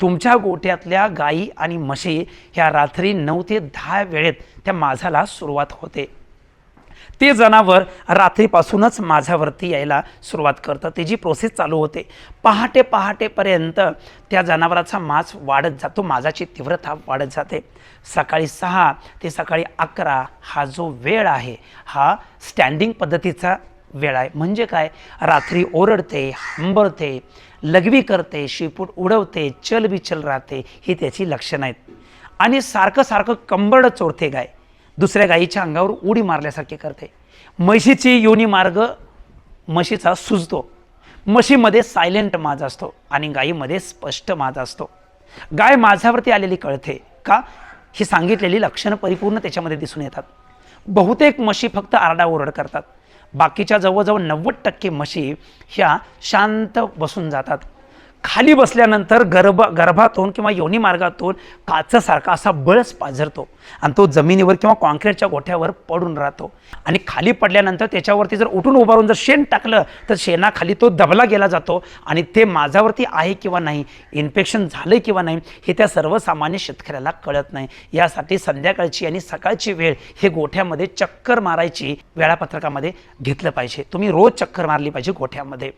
तुमच्या गोट्यातल्या गायी आणि म्हशी ह्या रात्री नऊ ते दहा वेळेत त्या माझाला सुरुवात होते. ते जनावर रात्रीपासूनच माझ्यावरती यायला सुरुवात करतं त्याची प्रोसेस चालू होते पहाटे पहाटेपर्यंत त्या जनावराचा मास वाढत जातो माझाची तीव्रता वाढत जाते. सकाळी सहा ते सकाळी अकरा हा जो वेळ आहे हा स्टँडिंग पद्धतीचा वेळ आहे. म्हणजे काय? रात्री ओरडते हंबरते लघवी करते शिपूट उडवते चलबिचल राहते ही त्याची लक्षणं आहेत. आणि सारखं सारखं कंबरड चोरते गाय. दुसऱ्या गायीच्या अंगावर उडी मारल्यासारखी करते. म्हशीची योनी मार्ग म्हशीचा सुजतो. म्हशीमध्ये सायलेंट माज असतो आणि गायीमध्ये स्पष्ट माज असतो. गाय माझ्यावरती आलेली कळते का? ही सांगितलेली लक्षणं परिपूर्ण त्याच्यामध्ये दिसून येतात. बहुतेक म्हशी फक्त आरडाओरड करतात. बाकीच्या जवळजवळ नव्वद टक्के म्हशी ह्या शांत बसून जातात. खाली बसल्यानंतर गर्भ गर्भातून किंवा योनी मार्गातून काचासारखा असा बळच पाझरतो. आणि तो जमिनीवर किंवा कॉन्क्रीटच्या गोठ्यावर पडून राहतो. आणि खाली पडल्यानंतर त्याच्यावरती जर उठून उभारून जर शेण टाकलं तर शेणाखाली तो दबला गेला जातो. आणि ते माझ्यावरती आहे किंवा नाही इन्फेक्शन झालं किंवा नाही हे त्या सर्वसामान्य शेतकऱ्याला कळत नाही. यासाठी संध्याकाळची आणि सकाळची वेळ हे गोठ्यामध्ये चक्कर मारायची वेळापत्रकामध्ये घेतलं पाहिजे. तुम्ही रोज चक्कर मारली पाहिजे गोठ्यामध्ये.